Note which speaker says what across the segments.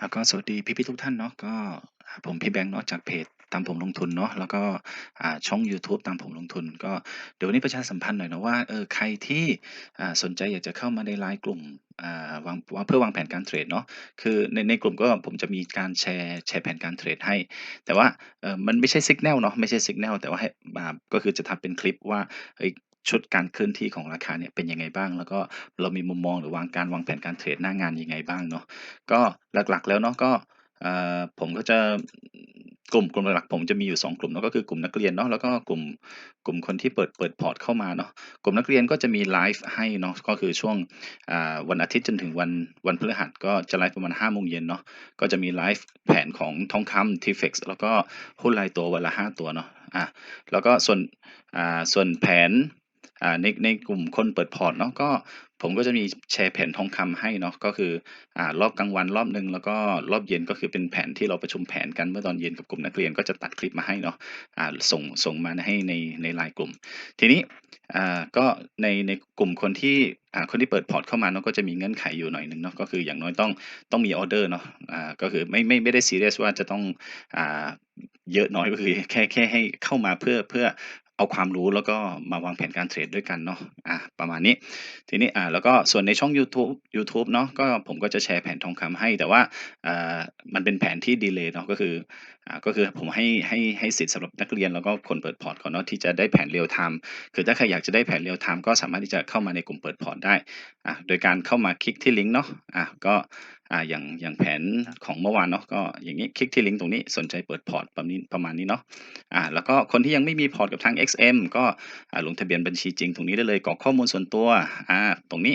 Speaker 1: ครับก็สวัสดีพี่ๆทุกท่านเนาะก็ผมพี่แบงค์เนาะจากเพจตามผมลงทุนเนาะแล้วก็อ่าช่องยูทูบตามผมลงทุน ก็เดี๋ยววันนี้ประชาสัมพันธ์หน่อยนะว่าเออใครที่อ่าสนใจอยากจะเข้ามาใน LINE กลุ่มอ่าวางเพื่อวางแผนการเทรดเนาะคือในในกลุ่มก็ผมจะมีการแชร์แชร์แผนการเทรดให้ แต่ว่าเออมันไม่ใช่ Signal เนาะไม่ใช่ Signal แต่ว่าให้อ่าก็คือจะทำเป็นคลิปว่าเฮ้ย ชุดการเคลื่อนที่ของราคาเนี่ยเป็นยังไงบ้าง แล้วก็เรามีมุมมองหรือวางการวางแผนการเทรดหน้างานยังไงบ้างเนาะก็หลักๆแล้วเนาะก็ผมก็จะกลุ่มกลุ่มหลักผมจะมีอยู่ 2 กลุ่มเนาะก็คือกลุ่มนักเรียนเนาะแล้วก็กลุ่มกลุ่มคนที่เปิดเปิดพอร์ตเข้ามาเนาะกลุ่มนักเรียนก็จะมีไลฟ์ให้เนาะก็คือช่วงวันอาทิตย์จนถึงวันวันพฤหัสก็จะไลฟ์ประมาณ5โมงเย็นเนาะก็จะมีไลฟ์แผนของทองคำ TFX แล้วก็หุ้นรายตัววันละ 5 ตัวเนาะอ่าแล้วก็ส่วนอ่าส่วนแผน ในในกลุ่มคนเปิดพอร์ตเนาะก็ผมก็จะมีแชร์แผนทองคำให้เนาะก็คืออ่ารอบกลางวันรอบหนึ่งแล้วก็รอบเย็นก็คือเป็นแผนที่เราประชุมแผนกันเมื่อตอนเย็นกับกลุ่มนักเรียนก็จะตัดคลิปมาให้เนาะอ่าส่งส่งมาให้ในในไลน์กลุ่ม ทีนี้อ่าก็ในในกลุ่มคนที่อ่าคนที่เปิดพอร์ตเข้ามาเนาะก็จะมีเงื่อนไขอยู่หน่อยหนึ่งเนาะก็คืออย่างน้อยต้องต้องมีออเดอร์เนาะอ่าก็คือไม่ไม่ไม่ได้ซีเรียสว่าจะต้องอ่าเยอะน้อยก็คือแค่แค่ให้เข้ามาเพื่อเพื่อ เอาความรู้แล้วก็มาวางแผนการเทรดด้วยกันเนาะอ่าประมาณนี้ ทีนี้อ่าแล้วก็ส่วนในช่องยูทูบยูทูบเนาะก็ผมก็จะแชร์แผนทองคำให้ แต่ว่าอ่ามันเป็นแผนที่ดีเลย์เนาะก็คืออ่าก็คือผมให้ให้ให้สิทธิ์สำหรับนักเรียนแล้วก็คนเปิดพอร์ตเขาเนาะที่จะได้แผนเรียลไทม์คือถ้าใครอยากจะได้แผนเรียลไทม์ก็สามารถที่จะเข้ามาในกลุ่มเปิดพอร์ตได้อ่าโดยการเข้ามาคลิกที่ลิงก์เนาะอ่าก็ อ่าอย่างอย่างแผนของเมื่อวานเนาะก็อย่างนี้คลิกที่ลิงก์ตรงนี้สนใจเปิดพอร์ตประมาณนี้ประมาณนี้เนาะอ่าแล้วก็คนที่ยังไม่มีพอร์ตกับทาง XM ก็อ่าลงทะเบียนบัญชีจริงตรงนี้ได้เลยกรอกข้อมูลส่วนตัวอ่าตรงนี้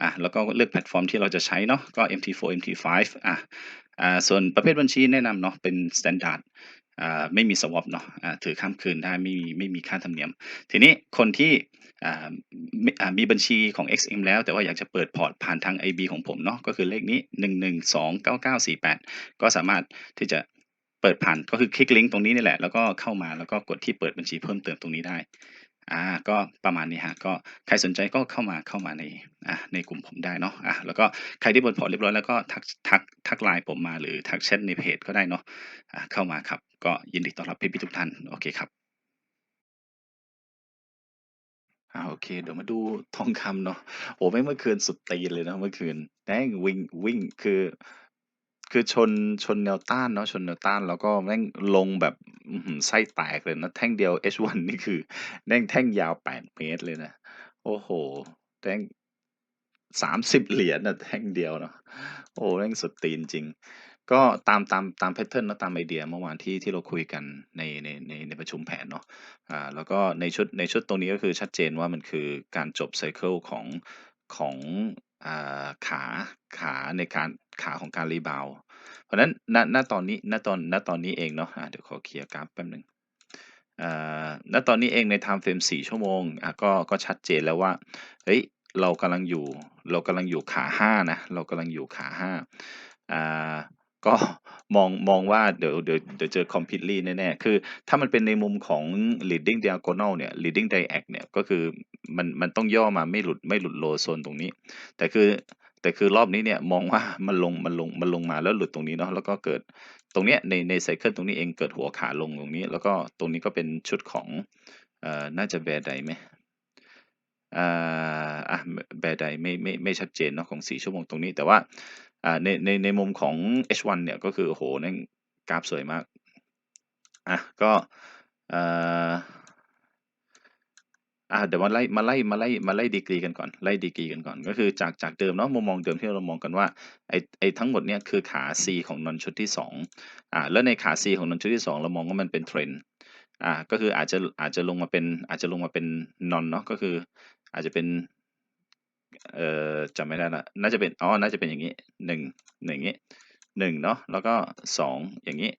Speaker 1: อ่าแล้วก็เลือกแพลตฟอร์มที่เราจะใช้เนาะก็ MT4 MT5 อ่าอ่าส่วนประเภทบัญชีแนะนำเนาะเป็น standard อ่าไม่มี swap เนาะอ่าถือข้ามคืนได้ไม่มีไม่มีค่าธรรมเนียม ทีนี้คนที่ มีบัญชีของ XM แล้วแต่ว่าอยากจะเปิดพอร์ตผ่านทาง IB ของผมเนาะก็คือเลขนี้ 1129948 ก็สามารถที่จะเปิดผ่านก็คือคลิกลิงก์ตรงนี้นี่แหละ แล้วก็เข้ามาแล้วก็กดที่เปิดบัญชีเพิ่มเติมตรงนี้ได้อ่าก็ประมาณนี้ฮะก็ใครสนใจก็เข้ามาเข้ามาในอ่าในกลุ่มผมได้เนาะอะแล้วก็ใครที่เปิดพอร์ตเรียบร้อยแล้วก็ทักทักทักไลน์ผมมาหรือทักแชทในเพจก็ได้เนาะอ่าเข้ามาครับ ก็ยินดีต้อนรับพี่ๆทุกท่านโอเคครับ อ่าโอเค เดี๋ยวมาดูทองคำเนาะ โอ้โฮ แม่งเมื่อคืนสุดตีนเลยนะเมื่อคืน แม่งวิ่ง วิ่ง คือ คือชน ชนแนวต้านเนาะ ชนแนวต้าน แล้วก็แม่งลงแบบ อื้อฮือ ไส้แตกเลยนะ แท่งเดียว H1 นี่คือ แม่งแท่งยาว 8 เมตรเลยนะ โอ้โฮแม่ง 30 เหรียญอะ แท่งเดียวเนาะ โอ้ แม่งสุดตีนจริง ก็ตามตามตามแพตเทิร์นเนะตามไอเดียเมื่อวานที่ที่เราคุยกันในในในในประชุมแผนเนาะอ่าแล้วก็ในชุดในชุดตรงนี้ก็คือชัดเจนว่ามันคือการจบไซเกิลของของอ่าขาขาในการขาของการรีบาวเพราะฉะนั้นณณตอนนี้ณตอนณตอนนี้เองเนาะอ่าเดี๋ยวขอเคลียร์กราฟแป๊บหนึ่งอ่าณตอนนี้เองในไทม์เฟรม4 ชั่วโมงอ่าก็ก็ชัดเจนแล้วว่าเฮ้ยเรากำลังอยู่เรากำลังอยู่ขา 5 นะ เรากำลังอยู่ขา5อ่า ก็ มอง มองว่าเดี๋ยว เดี๋ยว เดี๋ยวเจอ completely แน่ ๆ คือถ้ามันเป็นในมุมของ leading diagonal เนี่ย leading diag เนี่ย ก็คือมัน มันต้องย่อมาไม่หลุด ไม่หลุด low zone ตรงนี้ แต่คือ แต่คือรอบนี้เนี่ยมองว่า มันลง มันลง มันลงมาแล้วหลุดตรงนี้เนาะ แล้วก็เกิดตรงเนี้ย ใน ในไซเคิลตรงนี้เองเกิดหัวขาลงตรงนี้ แล้วก็ตรงนี้ก็เป็นชุดของ เอ่อ น่าจะ bear die ไหม อ่าอะ bear die ไม่ ไม่ ไม่ชัดเจนเนาะของ 4 ชั่วโมงตรงนี้ แต่ว่า อ่าในในในมุมของ H1 เนี่ยก็คือโอ้โฮแม่งกราฟสวยมากอะก็อ่ออ่าเดี๋ยวมาไล่มาไล่มาไล่มาไล่ดีกรีกันก่อนไล่ดีกรีกันก่อน ก็คือจากจากเดิมเนาะมุมมองเดิมที่เรามองกันว่าไอไอทั้งหมดเนี่ยคือขา C ของนอนชุดที่2อ่าแล้วในขา C ของนอนชุดที่ 2 เรามองว่ามันเป็นเทรนด์อ่าก็คืออาจจะอาจจะลงมาเป็นอาจจะลงมาเป็นนอนเนาะก็คืออาจจะเป็น เอ่อจำไม่ได้ละน่าจะเป็นอ๋อน่าจะเป็นอย่างนี้หนึ่งหนึ่งอย่างนี้หนึ่งเนาะแล้วก็สองอย่างนี้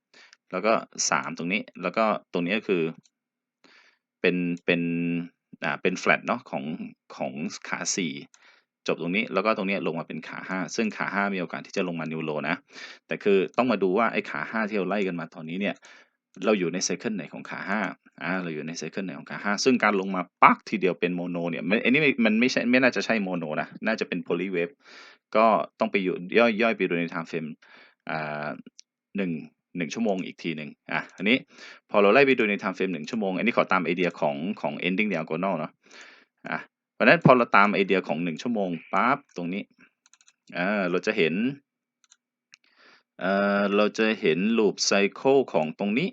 Speaker 1: แล้วก็สามตรงนี้ แล้วก็ตรงนี้ก็คือเป็นเป็นอ่าเป็นแฟลตเนาะของของขา4จบตรงนี้แล้วก็ตรงนี้ลงมาเป็นขา 5 ซึ่งขา 5 มีโอกาสที่จะลงมานิวโลนะ แต่คือต้องมาดูว่าไอ้ขา 5 ที่เราไล่กันมาตอนนี้เนี่ย เราอยู่ในไซเคิลไหนของขา5 อ่าเราอยู่ในไซเคิลไหนของขา5ซึ่งการลงมาปักทีเดียวเป็นโมโนเนี่ยมันอันนี้มันไม่ใช่ไม่น่าจะใช่โมโนนะ น่าจะเป็นโพลีเวฟก็ต้องไปอยู่ย่อยย่อยไปดูในไทม์เฟรมอ่าหนึ่งหนึ่งชั่วโมงอีกทีหนึ่งอะอันนี้พอเราไล่ไปดูใน time frame หนึ่งชั่วโมง อันนี้ขอตามไอเดียของของ ending diagonal เนาะอะเพราะนั้นพอเราตามไอเดียของหนึ่งชั่วโมงปั๊บตรงนี้อ่าเราจะเห็นเอ่อเราจะเห็น loop cycle ของตรงนี้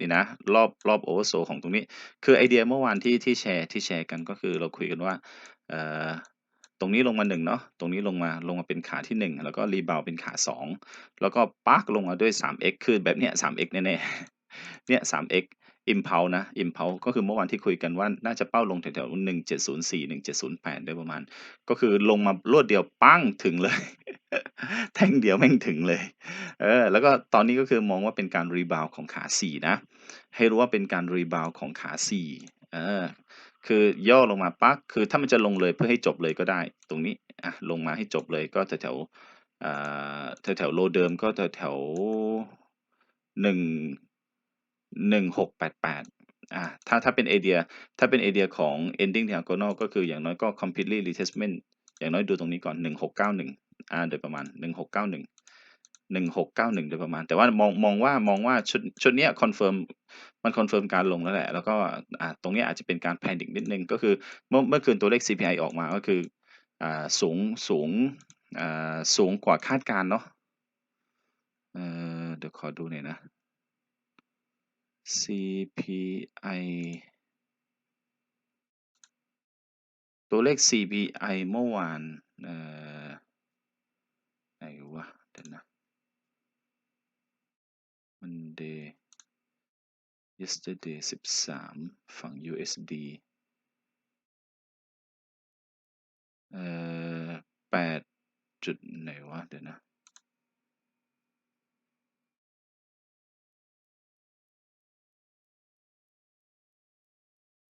Speaker 1: นี่นะรอบรอบโอเวอร์โซของตรงนี้ คือไอเดียเมื่อวานที่ที่แชร์ที่แชร์กันก็คือเราคุยกันว่าเอ่อตรงนี้ลงมาหนึ่งเนาะตรงนี้ลงมาลงมาเป็นขาที่หนึ่งแล้วก็รีบาวเป็นขาสองแล้วก็ปักลงมาด้วย 3x คือแบบเนี้ย 3x แน่ๆเนี่ย 3x impulse นะ impulse ก็คือเมื่อวานที่คุยกันว่า น่าจะเป้าลงแถวๆ1704 1708ได้ประมาณ ก็คือลงมารวดเดียวปั้งถึงเลย แท่งเดียวแม่งถึงเลย เออ แล้วก็ตอนนี้ก็คือมองว่าเป็นการรีบาวของขาสี่นะ ให้รู้ว่าเป็นการรีบาวของขาสี่เออ คือย่อลงมาปักคือถ้ามันจะลงเลยเพื่อให้จบเลยก็ได้ ตรงนี้ อะ ลงมาให้จบเลยก็แถวๆอ่าแถวโลเดิมก็แถวๆหนึ่งหนึ่ง หกแปดแปดอ่าถ้าถ้าเป็นไอเดียถ้าเป็นไอเดียของ ending diagonal ก็คืออย่างน้อยก็ completely retracement อย่างน้อยดูตรงนี้ก่อนหนึ่งหกเก้าหนึ่งอ่าโดยประมาณหนึ่งหกเก้าหนึ่งหนึ่งหกเก้าหนึ่งโดยประมาณ แต่ว่ามองมองว่ามองว่าชุดชุดเนี้ยคอนเฟิร์มมันคอนเฟิร์มการลงแล้วแหละ แล้วก็อ่าตรงเนี้ยอาจจะเป็นการแพนิคนิดนึง ก็คือเมื่อเมื่อคืนตัวเลข CPI ออกมาก็คืออ่าสูงสูงอ่าสูงกว่าคาดการณ์เนาะเอ่อเดี๋ยวขอดูหน่อยนะ CPI ตัวเลข CPI เมื่อวานเอ่อไหนวะเดี๋ยวนะ Monday yesterday 13 ฝั่ง USD เอ่อแปดจุดไหนวะ เดี๋ยวนะ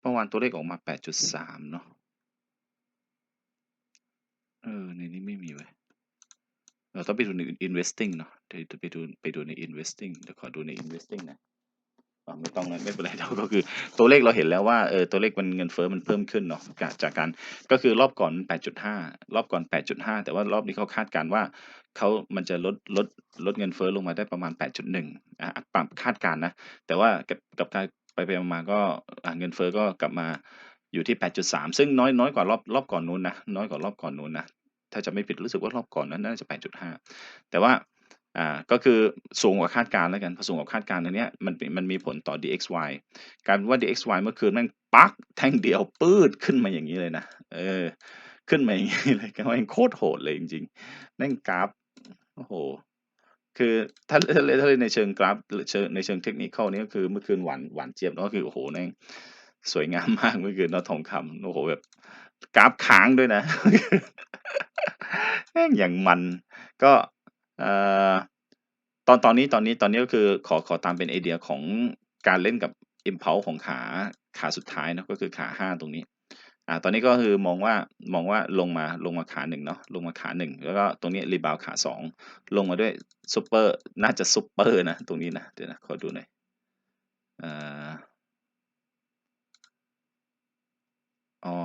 Speaker 1: มื่อวานตัวเลขออกมา 8.3 เนาะ เออ ในนี้ไม่มีเว้ย เราต้องไปดูใน investing เนาะ เดี๋ยวไปดูไปดูใน investing เดี๋ยวขอดูใน investing นะไม่ต้องนะไม่เป็นไรเราก็คือตัวเลขเราเห็นแล้วว่าเออตัวเลขมันเงินเฟ้อมันเพิ่มขึ้นเนาะจากการก็คือรอบก่อน 8.5 รอบก่อน 8.5 แต่ว่ารอบนี้เขาคาดการณ์ว่าเขามันจะลดลดลดเงินเฟ้อลงมาได้ประมาณ 8.1อะปรับคาดการณ์นะ แต่ว่ากับกับการ ไปไปมาก็เงินเฟ้อก็กลับมาอยู่ที่ 8.3 ซึ่งน้อยน้อยกว่ารอบรอบก่อนนู้นนะน้อยกว่ารอบก่อนนู้นนะถ้าจะไม่ผิดรู้สึกว่ารอบก่อนนั้นน่าจะ 8.5 แต่ว่าอ่าก็คือสูงกว่าคาดการณ์แล้วกันพอสูงกว่าคาดการณ์อันเนี้ยมันมันมีผลต่อ DXY กายเป็นว่า DXY เมื่อคืนแม่งปักแท่งเดียวปืดขึ้นมาอย่างนี้เลยนะเออขึ้นมาอย่างนี้เลยก็แม่งโคตรโหดเลยจริงๆแม่งกราฟโอ้โห คือถ้าถ้าถ้าในเชิงกราฟเชิงในเชิงเทคนิคนี่ก็คือเมื่อคืนหวานหวานเจี๊ยบเนาะคือโอ้โหแม่งสวยงามมากเมื่อคืนเนาะทองคำโอ้โหแบบกราฟค้างด้วยนะแม่งอย่างมันก็เอ่อตอนตอนนี้ตอนนี้ตอนนี้ก็คือขอขอตามเป็นไอเดียของการเล่นกับ impulse ของขาขาสุดท้ายนะก็คือขาห้าตรงนี้ อ่าตอนนี้ก็คือมองว่ามองว่าลงมาลงมาขาหนึ่งเนาะลงมาขาหนึ่งแล้วก็ตรงนี้รีบาวขาสองลงมาด้วยซูเปอร์น่าจะซูเปอร์นะตรงนี้นะเดี๋ยวนะขอดูหน่อยอ่าอ๋อ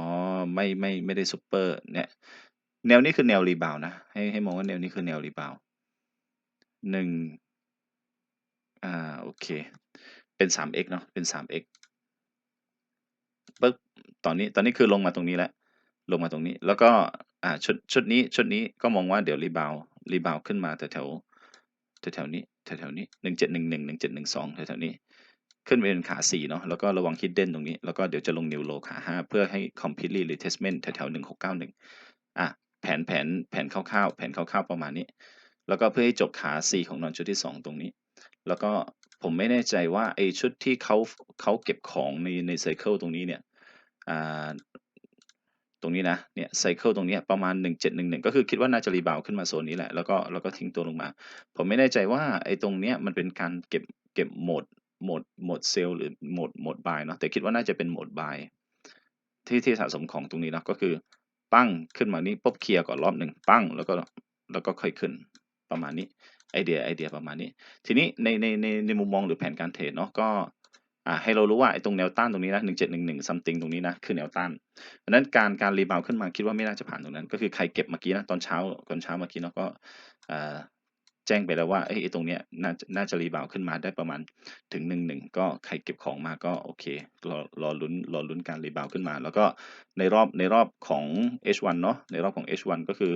Speaker 1: ไม่ไม่ไม่ได้ซูเปอร์เนี่ยแนวนี้คือแนวรีบาวนะให้ให้มองว่าแนวนี้คือแนวรีบาวหนึ่งอ่าโอเคเป็น 3x เนาะเป็น 3x ปึ๊บตอนนี้ตอนนี้คือลงมาตรงนี้แล้วลงมาตรงนี้ แล้วก็อ่าชุดชุดนี้ชุดนี้ก็มองว่าเดี๋ยวรีบาวรีบาวขึ้นมาแถวแถวแถวนี้แถวแถวๆนี้หนึ่งเจ็ดหนึ่งหนึ่งหนึ่งเจ็ดหนึ่งสองแถวแถวๆนี้ ขึ้นไปเป็นขาสี่เนาะแล้วก็ระวังฮิดเด้นตรงนี้ แล้วก็เดี๋ยวจะลงนิวโลขาห้าเพื่อให้ completely retracement แถวแถวหนึ่งหกเก้าหนึ่งอะแผนแผนแผนคร่าวๆแผนคร่าวๆประมาณนี้ แล้วก็เพื่อให้จบขา C ของนอนชุดที่2ตรงนี้ แล้วก็ ผมไม่แน่ใจว่าไอ้ชุดที่เขาเขาเก็บของในในไซเคิลตรงนี้เนี่ยตรงนี้นะเนี่ยไซเคิลตรงนี้ประมาณ 1711 ก็คือคิดว่าน่าจะรีบาวขึ้นมาโซนนี้แหละ แล้วก็แล้วก็ทิ้งตัวลงมา ผมไม่แน่ใจว่าไอ้ตรงเนี้ยมันเป็นการเก็บเก็บโหมดโหมดโหมดเซลล์หรือโหมดโหมดบายเนาะแต่คิดว่าน่าจะเป็นโหมดบายที่ที่สะสมของตรงนี้เนาะก็คือปั้งขึ้นมานี้ปุ๊บเคลียร์ก่อนรอบหนึ่งปั้งแล้วก็แล้วก็ค่อยขึ้นประมาณนี้ ไอเดียไอเดียประมาณนี้ ทีนี้ในในในในมุมมองหรือแผนการเทรดเนาะก็อ่าให้เรารู้ว่าไอ้ตรงแนวต้านตรงนี้นะหนึ่งเจ็ดหนึ่งหนึ่งซัมติงตรงนี้นะคือแนวต้านเพราะนั้นการการรีบาวขึ้นมาคิดว่าไม่น่าจะผ่านตรงนั้น ก็คือใครเก็บเมื่อกี้นะตอนเช้าตอนเช้าเมื่อกี้เนาะก็อ่า จ้งไปแล้วว่าไอ้ตรงเนี้ยน่าจะน่าจะรีบาวขึ้นมาได้ประมาณถึง1-1ก็ใครเก็บของมาก็โอเครอรอลุ้นรอลุ้นการรีบาวขึ้นมา แล้วก็ในรอบในรอบของ H1 เนาะในรอบของ H1 ก็คือ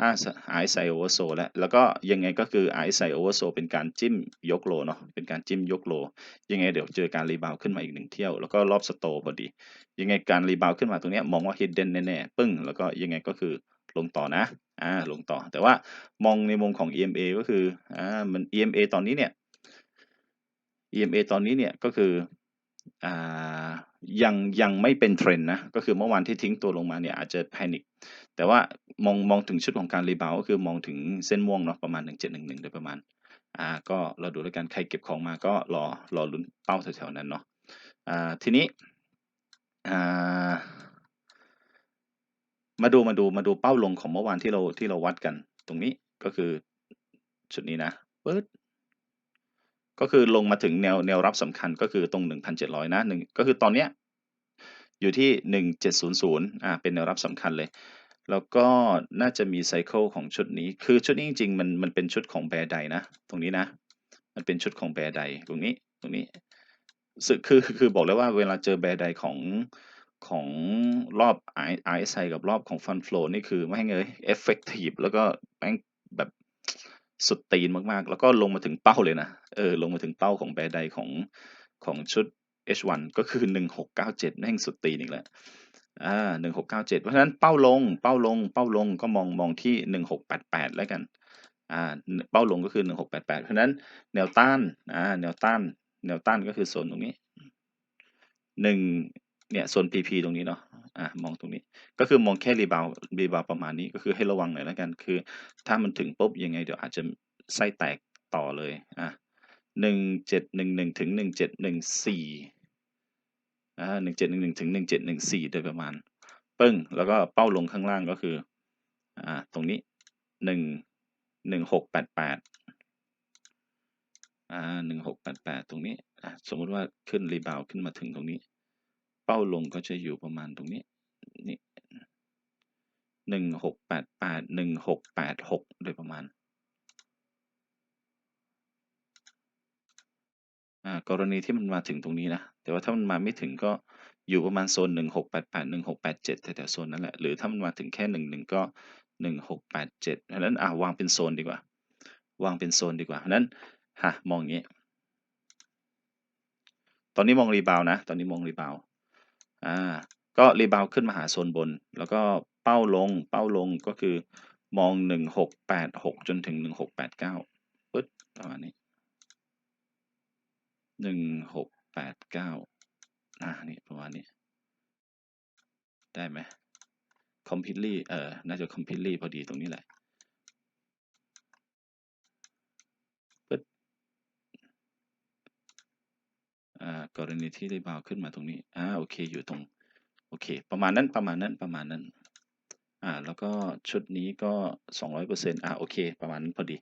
Speaker 1: อ่าไอซ์ไซโอเวอร์โซแล้วแล้วก็ยังไงก็คือไอซ์ไซโอเวอร์โซเป็นการจิ้มยกโลเนาะเป็นการจิ้มยกโล ยังไงเดี๋ยวเจอการรีบาวขึ้นมาอีกหนึ่งเที่ยว แล้วก็รอบสโตพอดี ยังไงการรีบาวขึ้นมาตรงเนี้ยมองว่า hidden แน่ๆปึ้งแล้วก็ยังไงก็คือ ลงต่อนะอ่าลงต่อ แต่ว่ามองในมุมของ EMA ก็คืออ่ามัน EMA ตอนนี้เนี่ย EMA ตอนนี้เนี่ยก็คืออ่ายังยังไม่เป็นเทรนด์นะก็คือเมื่อวานที่ทิ้งตัวลงมาเนี่ยอาจจะแพนิคแต่ว่ามองมองถึงชุดของการรีบาวก็คือมองถึงเส้นม่วงเนาะประมาณ 1711โดยประมาณอ่าก็เราดูแล้วกันใครเก็บของมาก็รอรอลุ้นเป้าแถวๆนั้นเนาะอ่าทีนี้อ่า มาดูมาดูมาดูเป้าลงของเมื่อวานที่เราที่เราวัดกัน ตรงนี้ก็คือชุดนี้นะปึ๊ดก็คือลงมาถึงแนวแนวรับสำคัญก็คือตรง 1,700 นะหนึ่งก็คือตอนเนี้ยอยู่ที่ 1700 อ่าเป็นแนวรับสำคัญเลย แล้วก็น่าจะมีไซเคิลของชุดนี้ คือชุดนี้จริงๆ มันมันเป็นชุดของแบร์ไดนะ ตรงนี้นะ มันเป็นชุดของแบร์ไดตรงนี้ตรงนี้คือคือบอกแล้วว่าเวลาเจอแบร์ไดของ ของรอบไอไอไซกับรอบของฟันฟลอนี่คือไม่งเลยเอฟเฟกตีฟแล้วก็แม่งแบบสุดตีนมากๆ แล้วก็ลงมาถึงเป้าเลยนะ เออ ลงมาถึงเป้าของแบรไดของของชุด H1 ก็คือ 1697แม่งสุดตีนอีกแล้วอ่า1697เพราะฉะนั้นเป้าลง เป้าลง เป้าลงก็มองมองที่1688แล้วกัน อ่า เป้าลงก็คือ1688เพราะฉะนั้นแนวต้าน อ่า แนวต้าน แนวต้านก็คือโซนตรงนี้หนึ่ง เนี่ยโซน PP ตรงนี้เนาะอ่ามองตรงนี้ ก็คือมองแค่รีบาวรีบาวประมาณนี้ก็คือให้ระวังหน่อยแล้วกัน คือ ถ้ามันถึงปุ๊บยังไงเดี๋ยวอาจจะไส้แตกต่อเลยอะหนึ่งเจ็ดหนึ่งหนึ่งถึงหนึ่งเจ็ดหนึ่งสี่อ่าหนึ่งเจ็ดหนึ่งหนึ่งถึงหนึ่งเจ็ดหนึ่งสี่โดยประมาณ ปึ้ง แล้วก็เป้าลงข้างล่างก็คืออ่าตรงนี้หนึ่งหนึ่งหกแปดแปดอ่าหนึ่งหกแปดแปดตรงนี้อ่าสมมติว่าขึ้นรีบาวขึ้นมาถึงตรงนี้ ป้าลงก็จะอยู่ประมาณตรงนี้นี่หนึ่งหกแปดแปดหนึ่งหกแปดหกโดยประมาณอ่ากรณีที่มันมาถึงตรงนี้นะ แต่ว่าถ้ามันมาไม่ถึงก็อยู่ประมาณโซนหนึ่งหกแปดแปดหนึ่งหกแปดเจ็ดแถวๆโซนนั้นแหละ หรือถ้ามันมาถึงแค่หนึ่งหนึ่งก็หนึ่งหกแปดเจ็ดดังนั้นอ่าวางเป็นโซนดีกว่า วางเป็นโซนดีกว่าดังนั้นฮะมองอย่างนี้ ตอนนี้มองรีบาวนะ ตอนนี้มองรีบาว อ่าก็รีบาวขึ้นมาหาโซนบน แล้วก็เป้าลงเป้าลงก็คือมองหนึ่งหกแปดหกจนถึงหนึ่งหกแปดเก้าปึ๊ดประมาณนี้หนึ่งหกแปดเก้าอ่านี่ประมาณนี้ ได้ไหม completely เออน่าจะ completely พอดีตรงนี้แหละ ปึ๊ด อ่า กรณีที่รีบาวขึ้นมาตรงนี้อ่าโอเคอยู่ตรงโอเค ประมาณนั้นประมาณนั้นประมาณนั้นอ่าแล้วก็ชุดนี้ก็ 200%อ่าโอเค ประมาณนั้นพอดี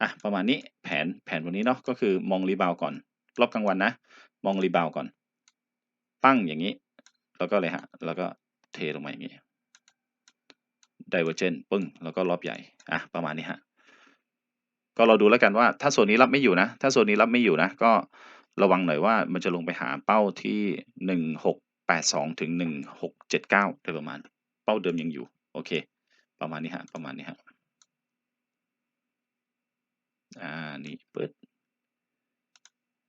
Speaker 1: อะประมาณนี้แผนแผนวันนี้เนาะก็คือมองรีบาวก่อน รอบกลางวันนะ มองรีบาวก่อน ปั้งอย่างนี้ แล้วก็เลยฮะ แล้วก็เทลงมาอย่างนี้ divergent ปึ้ง แล้วก็รอบใหญ่ อะ ประมาณนี้ฮะ ก็เราดูแล้วกันว่า ถ้าโซนนี้รับไม่อยู่นะ ถ้าโซนนี้รับไม่อยู่นะ ก็ ระวังหน่อยว่ามันจะลงไปหาเป้าที่หนึ่งหกแปดสองถึงหนึ่งหกเจ็ดเก้าโดยประมาณ เป้าเดิมยังอยู่ โอเค ประมาณนี้ฮะ ประมาณนี้ฮะ อ่า นี่เปึ๊ด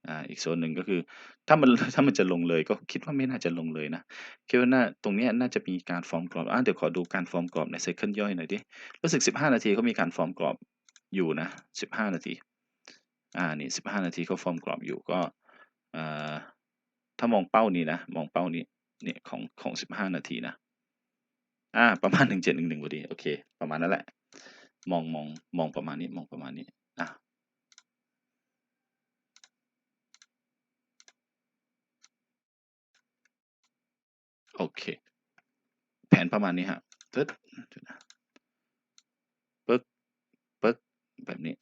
Speaker 1: อ่า อีกโซนหนึ่งก็คือ ถ้ามัน ถ้ามันจะลงเลยก็คิดว่าไม่น่าจะลงเลยนะ คิดว่าน่า ตรงนี้น่าจะมีการฟอร์มกรอบ อ่าเดี๋ยวขอดูการฟอร์มกรอบในไซเคิลย่อยหน่อยดิ รู้สึก 15 นาทีเขามีการฟอร์มกรอบอยู่นะ 15 นาที อ่านี่15นาทีเขาฟอร์มกรอบอยู่ก็อ่าถ้ามองเป้านี้นะ มองเป้านี้เนี่ยของของ15นาทีนะอ่าประมาณ1711พอดีโอเค ประมาณนั้นแหละ มองมองมองประมาณนี้มองประมาณนี้อะโอเค แผนประมาณนี้ครับปึ๊ดเปึ๊กปึ๊กแบบนี้